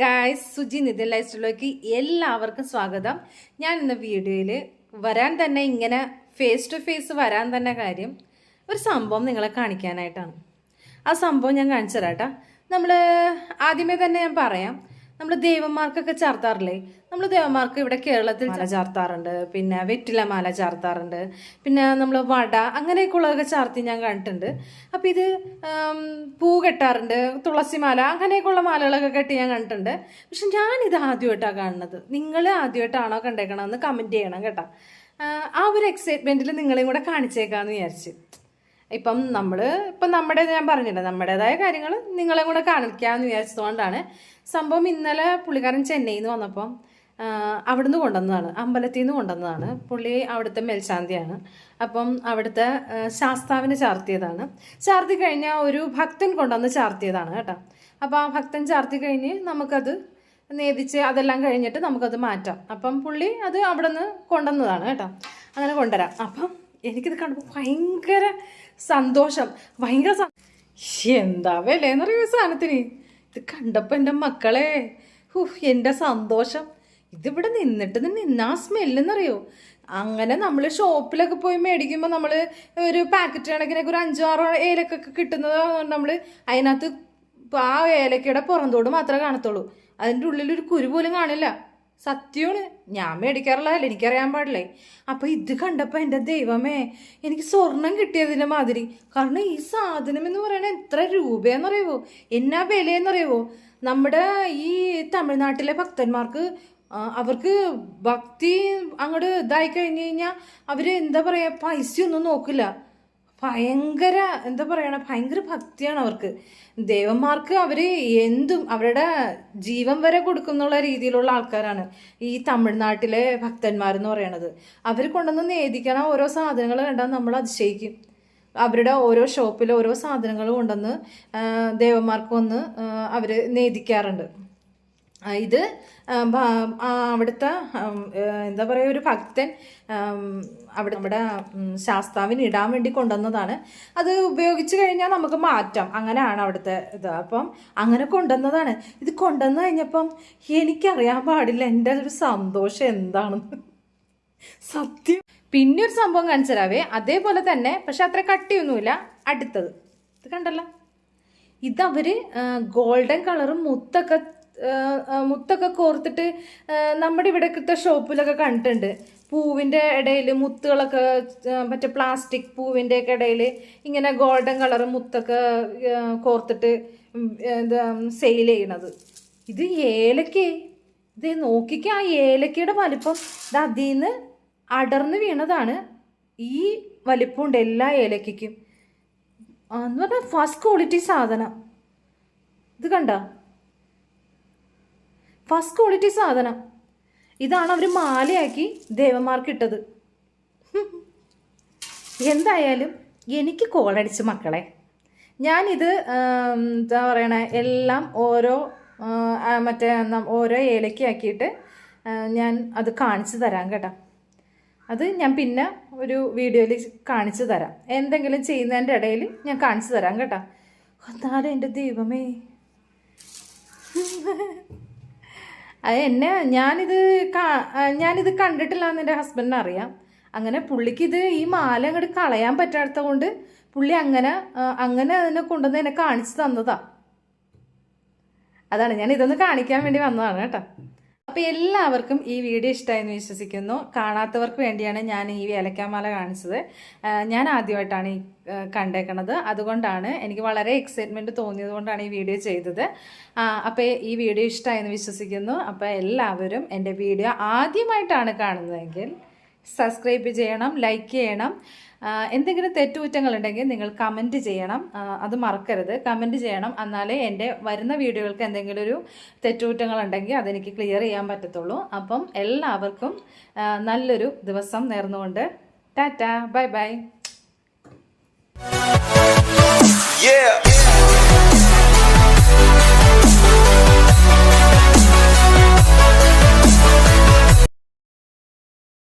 Guys Suji Nithin life സ്റ്റൈലിലേക്ക് എല്ലാവർക്കും സ്വാഗതം. ഞാൻ ഇന്ന് വീഡിയോയിൽ വരാൻ തന്നെ ഇങ്ങനെ ഫേസ് ടു ഫേസ് വരാൻ തന്നെ കാര്യം ഒരു സംഭവം നിങ്ങളെ കാണിക്കാനായിട്ടാണ്. ആ സംഭവം ഞാൻ കാണിച്ചു തരാം നമ്മൾ ആദ്യമേ തന്നെ ഞാൻ പറയാം നമ്മൾ ദേവന്മാർക്കൊക്കെ ചാർത്താറില്ലേ? നമ്മൾ ദേവന്മാർക്ക് ഇവിടെ കേരളത്തിൽ മാല ചാർത്താറുണ്ട് പിന്നെ വെറ്റില മാല ചാർത്താറുണ്ട് പിന്നെ നമ്മൾ വട അങ്ങനെയൊക്കെ ഉള്ളതൊക്കെ ചാർത്തി ഞാൻ കണ്ടിട്ടുണ്ട്. അപ്പം ഇത് പൂ കെട്ടാറുണ്ട് തുളസി മാല അങ്ങനെയൊക്കെയുള്ള മാലകളൊക്കെ കെട്ടി ഞാൻ കണ്ടിട്ടുണ്ട്. പക്ഷെ ഞാനിത് ആദ്യമായിട്ടാണ് കാണുന്നത്. നിങ്ങൾ ആദ്യമായിട്ടാണോ കണ്ടേക്കണമെന്ന് കമന്റ് ചെയ്യണം കേട്ടോ. ആ ഒരു എക്സൈറ്റ്മെന്റിൽ നിങ്ങളെയും കൂടെ കാണിച്ചേക്കാമെന്ന് വിചാരിച്ച്. ഇപ്പം നമ്മൾ ഇപ്പം നമ്മുടെ ഞാൻ പറഞ്ഞില്ല നമ്മുടേതായ കാര്യങ്ങൾ നിങ്ങളെ കൂടെ കാണിക്കാമെന്ന് വിചാരിച്ചതുകൊണ്ടാണ്. സംഭവം ഇന്നലെ പുള്ളിക്കാരൻ ചെന്നൈയിൽ നിന്ന് വന്നപ്പം അവിടുന്ന് കൊണ്ടുവന്നതാണ് അമ്പലത്തിൽ നിന്ന് കൊണ്ടുവന്നതാണ്. പുള്ളി അവിടുത്തെ മേൽശാന്തിയാണ്. അപ്പം അവിടുത്തെ ശാസ്താവിന് ചാർത്തിയതാണ്. ചാർത്തി കഴിഞ്ഞാൽ ഒരു ഭക്തൻ കൊണ്ടുവന്ന് ചാർത്തിയതാണ് കേട്ടോ. അപ്പോൾ ആ ഭക്തൻ ചാർത്തി കഴിഞ്ഞ് നമുക്കത് നേതിച്ച് അതെല്ലാം കഴിഞ്ഞിട്ട് നമുക്കത് മാറ്റാം. അപ്പം പുള്ളി അത് അവിടെ നിന്ന് കൊണ്ടുവന്നതാണ് കേട്ടോ. അങ്ങനെ കൊണ്ടുവരാം. അപ്പം എനിക്കിത് കണ്ടപ്പോൾ ഭയങ്കര സന്തോഷം. ഭയങ്കര എന്താ വിലയെന്നറിയോ ഈ സാധനത്തിന്? ഇത് കണ്ടപ്പോൾ എന്റെ മക്കളെ ഹുഹ് എന്റെ സന്തോഷം. ഇതിവിടെ നിന്നിട്ട് നിന്ന് ആ സ്മെല്ലെന്നറിയോ? അങ്ങനെ നമ്മൾ ഷോപ്പിലൊക്കെ പോയി മേടിക്കുമ്പോൾ നമ്മൾ ഒരു പാക്കറ്റ് കണക്കിനൊക്കെ ഒരു അഞ്ചോ ആറോ ഏലക്കൊക്കെ കിട്ടുന്നത് നമ്മൾ അതിനകത്ത് ആ ഏലക്കയുടെ പുറന്തോട് മാത്രമേ കാണത്തുള്ളൂ. അതിന്റെ ഉള്ളിൽ ഒരു കുരു പോലും കാണില്ല. സത്യമാണ് ഞാൻ മേടിക്കാറുള്ളതല്ല എനിക്കറിയാൻ പാടില്ലേ? അപ്പൊ ഇത് കണ്ടപ്പോ എന്റെ ദൈവമേ എനിക്ക് സ്വർണം കിട്ടിയതിന്റെ മാതിരി. കാരണം ഈ സാധനം എന്ന് പറയണത് എത്ര രൂപയെന്നറിയുവോ? എന്നാ വിലയെന്നറിയുവോ? നമ്മുടെ ഈ തമിഴ്നാട്ടിലെ ഭക്തന്മാർക്ക് അവർക്ക് ഭക്തി അങ്ങോട്ട് ഇതായി കഴിഞ്ഞു കഴിഞ്ഞാൽ അവർ എന്താ പറയാ പൈസയൊന്നും നോക്കില്ല. ഭയങ്കര എന്താ പറയണ ഭയങ്കര ഭക്തിയാണ് അവർക്ക്. ദേവന്മാർക്ക് അവർ എന്തും അവരുടെ ജീവൻ വരെ കൊടുക്കുന്നുള്ള രീതിയിലുള്ള ആൾക്കാരാണ് ഈ തമിഴ്നാട്ടിലെ ഭക്തന്മാരെന്ന് പറയണത്. അവർ കൊണ്ടുവന്ന് നേദിക്കണ ഓരോ സാധനങ്ങൾ കണ്ടാൽ നമ്മൾ അതിശയിക്കും. അവരുടെ ഓരോ ഷോപ്പിൽ ഓരോ സാധനങ്ങൾ കൊണ്ടുവന്ന് ദേവന്മാർക്ക് വന്ന് അവർ നേദിക്കാറുണ്ട്. ഇത് അവിടുത്തെ എന്താ പറയുക ഒരു ഭക്തൻ അവിടെ നമ്മുടെ ശാസ്താവിന് ഇടാൻ വേണ്ടി കൊണ്ടുവന്നതാണ്. അത് ഉപയോഗിച്ച് കഴിഞ്ഞാൽ നമുക്ക് മാറ്റാം. അങ്ങനെയാണ് അവിടുത്തെ ഇത്. അപ്പം അങ്ങനെ കൊണ്ടുവന്നതാണ്. ഇത് കൊണ്ടുവന്ന് കഴിഞ്ഞപ്പം എനിക്കറിയാൻ പാടില്ല എന്റെ ഒരു സന്തോഷം എന്താണെന്ന്. സത്യം. പിന്നെ ഒരു സംഭവം കാണിച്ചരാവേ അതേപോലെ തന്നെ പക്ഷെ അത്ര കട്ടിയൊന്നുമില്ല അടുത്തത്. ഇത് കണ്ടല്ലോ. ഇതവര് ഗോൾഡൻ കളറും മുത്തൊക്കെ മുത്തൊക്കെ കോർത്തിട്ട് നമ്മുടെ ഇവിടത്തെ ഷോപ്പിലൊക്കെ കണ്ടിട്ടുണ്ട്. പൂവിന്റെ ഇടയിൽ മുത്തുകളൊക്കെ മറ്റേ പ്ലാസ്റ്റിക് പൂവിന്റെയൊക്കെ ഇടയിൽ ഇങ്ങനെ ഗോൾഡൻ കളർ മുത്തൊക്കെ കോർത്തിട്ട് എന്താ സെയിൽ ചെയ്യണത്. ഇത് ഏലക്കേ. ഇത് നോക്കിക്ക ആ ഏലക്കയുടെ വലിപ്പം. ഇത് അതിൽ നിന്ന് അടർന്ന് വീണതാണ്. ഈ വലിപ്പമുണ്ട് എല്ലാ ഏലക്കയ്ക്കും. ആ, എന്ന് പറഞ്ഞാൽ ഫസ്റ്റ് ക്വാളിറ്റി സാധനം. ഇത് കണ്ട? ഫസ്റ്റ് ക്വാളിറ്റി സാധനം. ഇതാണ് അവർ മാലയാക്കി ദേവന്മാർക്ക് ഇട്ടത്. എന്തായാലും എനിക്ക് കോളടിച്ച് മക്കളെ. ഞാനിത് എന്താ പറയണേ എല്ലാം ഓരോ മറ്റേ ഓരോ ഏലക്കയാക്കിയിട്ട് ഞാൻ അത് കാണിച്ചു തരാം കേട്ടോ. അത് ഞാൻ പിന്നെ ഒരു വീഡിയോയിൽ കാണിച്ചു തരാം. എന്തെങ്കിലും ചെയ്യുന്നതിന്റെ ഇടയിൽ ഞാൻ കാണിച്ചു തരാം കേട്ടോ. എന്നാലും എന്റെ ദൈവമേ. അത് എന്നെ ഞാനിത് കാ- ഞാനിത് കണ്ടിട്ടില്ല എന്ന് എന്റെ ഹസ്ബൻഡിന് അറിയാം. അങ്ങനെ പുള്ളിക്കിത് ഈ മാല അങ്ങോട്ട് കളയാൻ പറ്റാത്തത് കൊണ്ട് പുള്ളി അങ്ങനെ അങ്ങനെ അതിനെ കൊണ്ടുവന്ന് എന്നെ കാണിച്ചു തന്നതാ. അതാണ് ഞാൻ ഇതൊന്ന് കാണിക്കാൻ വേണ്ടി വന്നതാണ് കേട്ടോ. അപ്പൊ എല്ലാവർക്കും ഈ വീഡിയോ ഇഷ്ടമായെന്ന് വിശ്വസിക്കുന്നു. കാണാത്തവർക്ക് വേണ്ടിയാണ് ഞാൻ ഈ ഏലക്കാമാല കാണിച്ചത്. ഞാൻ ആദ്യമായിട്ടാണ് ഈ കണ്ടേക്കണത്. അതുകൊണ്ടാണ് എനിക്ക് വളരെ എക്സൈറ്റ്മെന്റ് തോന്നിയത് കൊണ്ടാണ് ഈ വീഡിയോ ചെയ്തത്. അപ്പോൾ ഈ വീഡിയോ ഇഷ്ടമായെന്ന് വിശ്വസിക്കുന്നു. അപ്പോൾ എല്ലാവരും എന്റെ വീഡിയോ ആദ്യമായിട്ടാണ് കാണുന്നതെങ്കിൽ സബ്സ്ക്രൈബ് ചെയ്യണം ലൈക്ക് ചെയ്യണം. എന്തെങ്കിലും തെറ്റുകുറ്റങ്ങളുണ്ടെങ്കിൽ നിങ്ങൾ കമന്റ് ചെയ്യണം. അത് മറക്കരുത്. കമന്റ് ചെയ്യണം. എന്നാലേ എന്റെ വരുന്ന വീഡിയോകൾക്ക് എന്തെങ്കിലും ഒരു തെറ്റുകുറ്റങ്ങളുണ്ടെങ്കിൽ അതെനിക്ക് ക്ലിയർ ചെയ്യാൻ പറ്റത്തുള്ളൂ. അപ്പം എല്ലാവർക്കും നല്ലൊരു ദിവസം നേർന്നുകൊണ്ട്. ടാറ്റ. Bye bye. Yeah.